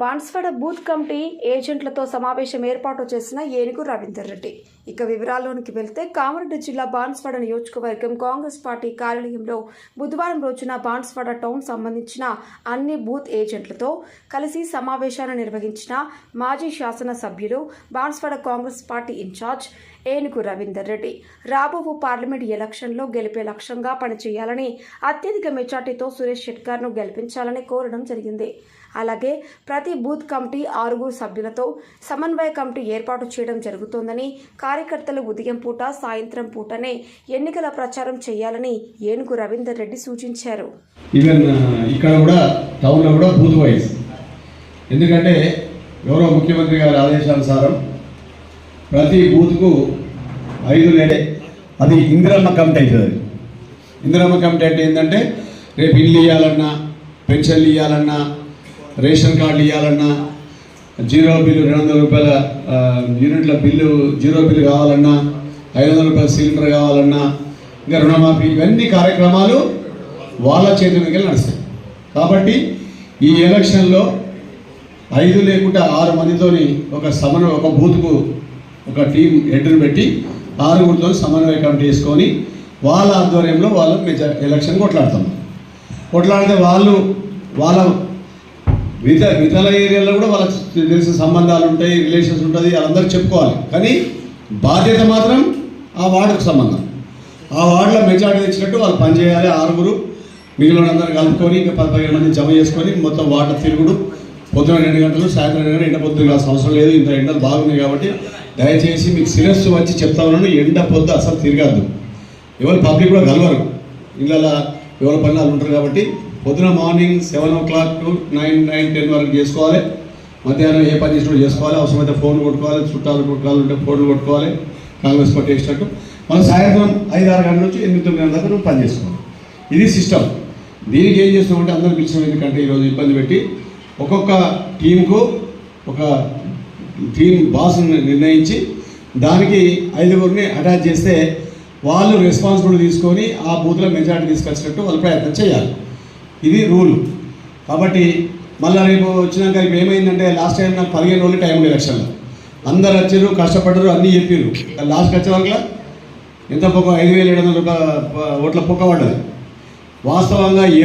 Banswada booth committee ఏజెంట్లతో సమావేశం ఏర్పాటు చేసిన ఏనుగు రవీందర్ రెడ్డి. ఇక వివరాల్లోనికి వెళ్తే కామారెడ్డి జిల్లా బాన్స్వాడ నియోజకవర్గం కాంగ్రెస్ పార్టీ కార్యాలయంలో బుధవారం రోజున బాన్స్వాడ టౌన్ సంబంధించిన అన్ని బూత్ ఏజెంట్లతో కలిసి సమావేశాన్ని నిర్వహించిన మాజీ శాసన సభ్యులు బాన్స్వాడ కాంగ్రెస్ పార్టీ ఇన్ఛార్జ్ ఏనుగు రవీందర్ రెడ్డి. రాబోవు పార్లమెంట్ ఎలక్షన్లో గెలిపే లక్ష్యంగా పనిచేయాలని అత్యధిక మెజార్టీతో సురేష్ షెట్కర్ను గెలిపించాలని కోరడం జరిగింది. అలాగే ప్రతి ప్రతి బూత్ కమిటీ ఆరుగురు సభ్యులతో సమన్వయ కమిటీ ఏర్పాటు చేయడం జరుగుతోందని కార్యకర్తలు ఉదయం పూట సాయంత్రం పూటనే ఎన్నికల ప్రచారం చేయాలని ఏనుగు రవీందర్ రెడ్డి సూచించారు. ఈవెన్ uh, ఇక్కడ కూడా టౌన్లో కూడా బూత్ వైజ్ ఎందుకంటే గౌరవ ముఖ్యమంత్రి గారి ఆదేశానుసారం ప్రతి బూత్కు ఐదు లేడే అది ఇందిరమ్మ కమిటీ అవుతుంది అది. ఇందిరమ్మ కమిటీ అంటే ఏంటంటే రేపు ఇల్లు ఇవ్వాలన్నా పెన్షన్లు ఇవ్వాలన్నా రేషన్ కార్డులు ఇవ్వాలన్నా జీరో బిల్లు రెండు వందల రూపాయల యూనిట్ల బిల్లు జీరో బిల్లు కావాలన్నా ఐదు వందల రూపాయల సిలిండర్ కావాలన్నా ఇంకా రుణమాఫీ ఇవన్నీ కార్యక్రమాలు వాళ్ళ చేతి మీద నడుస్తాయి. కాబట్టి ఈ ఎలక్షన్లో ఐదు లేకుండా ఆరు మందితోని ఒక సమన్వయ ఒక బూత్కు ఒక టీం హెడ్ను పెట్టి ఆరుగురితో సమన్వయ కమిటీ వేసుకొని వాళ్ళ ఆధ్వర్యంలో వాళ్ళు ఎలక్షన్ కొట్లాడతాం. కొట్లాడితే వాళ్ళు వాళ్ళ మిగతా మిగతా ఏరియాలో కూడా వాళ్ళకి తెలిసిన సంబంధాలు ఉంటాయి రిలేషన్స్ ఉంటుంది వాళ్ళందరూ చెప్పుకోవాలి. కానీ బాధ్యత మాత్రం ఆ వార్డుకు సంబంధం. ఆ వార్డులో మెజార్టీ తెచ్చినట్టు వాళ్ళు పనిచేయాలి ఆరుగురు మిగిలిన అందరూ కలుపుకొని ఇంకా పది పదిహేను మంది జమ చేసుకొని మొత్తం వాటర్ తిరుగుడు. పొద్దున రెండు గంటలు సాయంత్రం రెండు గంటలు ఎండ పొద్దు కావాల్సిన అవసరం లేదు ఇంత ఎండలు బాగున్నాయి కాబట్టి దయచేసి మీకు శిరస్సు వచ్చి చెప్తా ఉన్నాను ఎండ పొద్దు అసలు తిరగద్దు. ఎవరు పబ్లిక్ కూడా కలవరు. ఇళ్ళ ఎవరి పని వాళ్ళు ఉంటారు కాబట్టి పొద్దున morning seven o'clock to nine nine ten వరకు చేసుకోవాలి. మధ్యాహ్నం ఏ పని చేసినప్పుడు చేసుకోవాలి. అవసరమైతే ఫోన్ కొట్టుకోవాలి. చుట్టాలు కొట్టుకోవాలి ఉంటే ఫోన్లు కొట్టుకోవాలి. కాంగ్రెస్ పార్టీ వేసినట్టు మనం సాయంత్రం ఐదు ఆరు గంటల నుంచి ఎనిమిది తొమ్మిది గంటల దాకా నువ్వు పని చేసుకోవాలి. ఇది సిస్టమ్. దీనికి ఏం చేస్తామంటే అందరూ పిలిచిన ఎందుకంటే ఈరోజు ఇబ్బంది పెట్టి ఒక్కొక్క టీంకు ఒక టీం బాస్ నిర్ణయించి దానికి ఐదుగురిని అటాచ్ చేస్తే వాళ్ళు రెస్పాన్సిబిలిటీ తీసుకొని ఆ బూత్లో మెజార్టీ తీసుకొచ్చినట్టు వాళ్ళు ప్రయత్నం చేయాలి. ఇది రూల్. కాబట్టి మళ్ళీ రేపు వచ్చినాక ఇప్పుడు ఏమైందంటే లాస్ట్ టైం నాకు పదిహేను రోజులు టైం ఉంది ఎలక్షన్లో అందరు వచ్చారు కష్టపడ్డారు అన్నీ చెప్పారు లాస్ట్కి వచ్చే వాళ్ళ ఎంత పొక్క ఐదు వేల ఏడు వందల రూపాయల ఓట్ల పొక్క పడ్డది. వాస్తవంగా ఏ